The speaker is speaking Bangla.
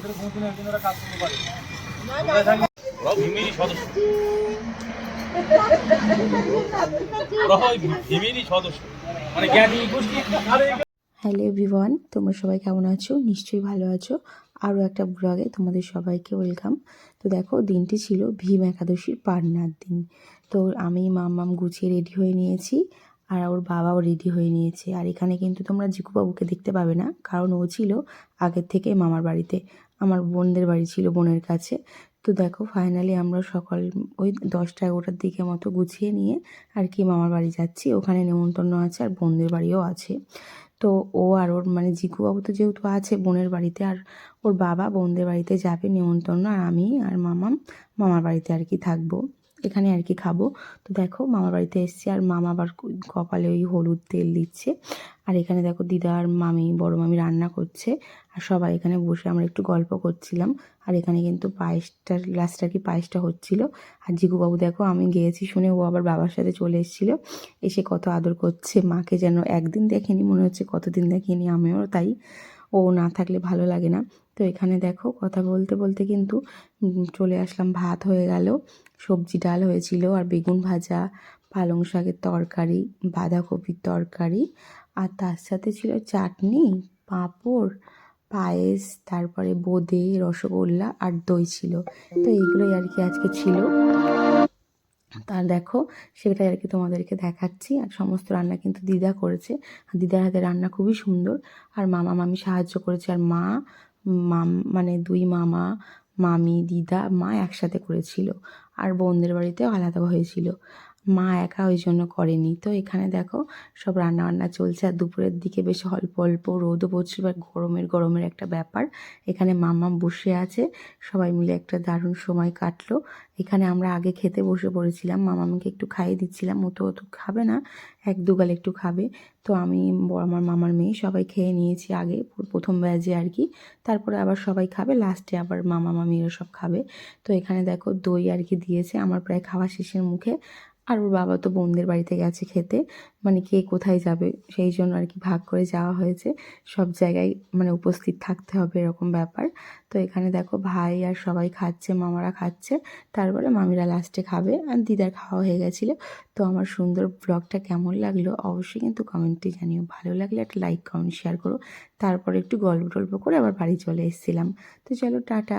ওদের কোনোদিন একদিন ওরা কাজ করতে পারে। ভিমিরই সদস্য। সদস্য। মানে জ্ঞানী গোষ্ঠী হ্যালো এভরিওয়ান তোমরা সবাই কেমন আছো? নিশ্চয়ই ভালো আছো। আরও একটা ব্লগে তোমাদের সবাইকে ওয়েলকাম। তো দেখো দিনটি ছিল ভীম একাদশীর পারনার দিন। তো আমি মামাম গুছিয়ে রেডি হয়ে নিয়েছি আর ওর বাবাও রেডি হয়ে নিয়েছে। আর এখানে কিন্তু তোমরা জিকুবাবুকে দেখতে পাবে না কারণ ও ছিল আগের থেকে মামার বাড়িতে। আমার বোনদের বাড়ি ছিল বোনের কাছে। তো দেখো ফাইনালি আমরা সকাল ওই দশটা এগারোটার দিকে মতো গুছিয়ে নিয়ে আর কি মামার বাড়ি যাচ্ছি। ওখানে নেমন্তন্ন আছে আর বোনদের বাড়িও আছে। তো ও আর ওর মানে জিকুবাবু তো যেহেতু আছে বোনের বাড়িতে আর ওর বাবা বোনদের বাড়িতে যাবে নেমন্তন্ন আর আমি আর মামাম মামার বাড়িতে আর কি থাকব। এখানে আর কি খাব। তো দেখো, মামার বাড়িতে এসছি আর মামা আবার কপালে ওই হলুদ তেল দিচ্ছে। আর এখানে দেখো দিদা আর মামি, বড় মামি রান্না করছে। আর সবাই এখানে বসে আমরা একটু গল্প করছিলাম। আর এখানে কিন্তু পায়েসটার লাস্টে আর কি পায়েসটা হচ্ছিল। আর জিগুবাবু দেখো, আমি গিয়েছি শুনে ও আবার বাবার সাথে চলে এসেছিল। এসে কত আদর করছে, মাকে যেন একদিন দেখেনি, মনে হচ্ছে কতদিন দেখিনি আমিও তাই। ও না থাকলে ভালো লাগে না। তো এখানে দেখো কথা বলতে বলতে কিন্তু চলে আসলাম। ভাত হয়ে গেল, সবজি ডাল হয়েছিল আর বেগুন ভাজা, পালং শাকের তরকারি, বাঁধাকপির তরকারি আর তার সাথে ছিল চাটনি, পাঁপড়, পায়েস, তারপরে বোঁদে, রসগোল্লা আর দই ছিল। তো এইগুলোই আর কি আজকে ছিল। তার দেখো, সেটাই আর কি তোমাদেরকে দেখাচ্ছি। আর সমস্ত রান্না কিন্তু দিদা করেছে। আর দিদার হাতে রান্না খুবই সুন্দর। আর মামা মামি সাহায্য করেছে। আর মা, মাম মানে দুই মামা, মামি, দিদা, মা একসাথে করেছিল। আর বোনদের বাড়িতেও আলাদা হয়েছিল। মা একা ওই জন্য করেনি। তো এখানে দেখো সব রান্না বান্না চলছে আর দুপুরের দিকে বেশ অল্প অল্প রোদও পড়ছিল আর গরমের গরমের একটা ব্যাপার। এখানে মামা বসে আছে, সবাই মিলে একটা দারুণ সময় কাটলো। এখানে আমরা আগে খেতে বসে পড়েছিলাম মামাকে একটু খাইয়ে দিচ্ছিলাম, ও তো অত খাবে না, এক দুগাল একটু খাবে। তো আমি আমার মামার মেয়ে সবাই খেয়ে নিয়েছি আগে প্রথম ব্যাজে আর কি। তারপরে আবার সবাই খাবে, লাস্টে আবার মামা, মামিরা সব খাবে। তো এখানে দেখো দই আর কি দিয়েছে, আমার প্রায় খাওয়া শেষের মুখে। আর ওর বাবা তো বোনদের বাড়িতে গেছে খেতে। মানে কে কোথায় যাবে? সেই জন্য আর কি ভাগ করে যাওয়া হয়েছে। সব জায়গায় মানে উপস্থিত থাকতে হবে এরকম ব্যাপার। তো এখানে দেখো ভাই আর সবাই খাচ্ছে, মামারা খাচ্ছে। তারপরে মামিরা লাস্টে খাবে আর দিদার খাওয়া হয়ে গেছিল। তো আমার সুন্দর ব্লগটা কেমন লাগল অবশ্যই কিন্তু কমেন্টে জানিও। ভালো লাগলে একটা লাইক কমেন্ট শেয়ার করো। তারপরে একটু গল্প টল্প করে আবার বাড়ি চলে এসেছিলাম। তো চলো, টাটা।